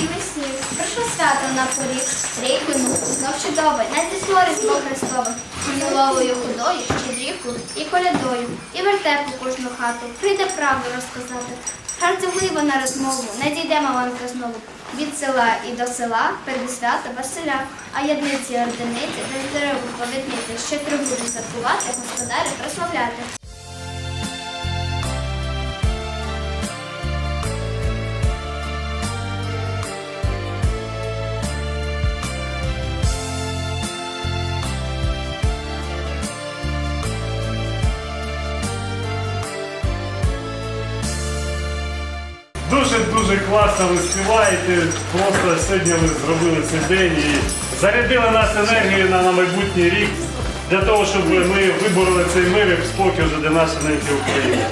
білий сніг, прийшло свято на поріг, рік минув, знов чудовий, надійшло різдво Христове, Міловою худою, щедрівкою і колядою, і вертепу кожну хату, прийде правду розказати. Харцевливо на розмову, не дійде маленька знову. Від села і до села, перед свята Василя, а ядниці і ордениці, де з дерев повідниці, ще три будуть святкувати, господарі прославляти. Дуже-дуже класно ви співаєте. Просто сьогодні ви зробили цей день і зарядили нас енергією на, на майбутній рік для того, щоб ми вибороли цей мир і спокій вже для нашої України.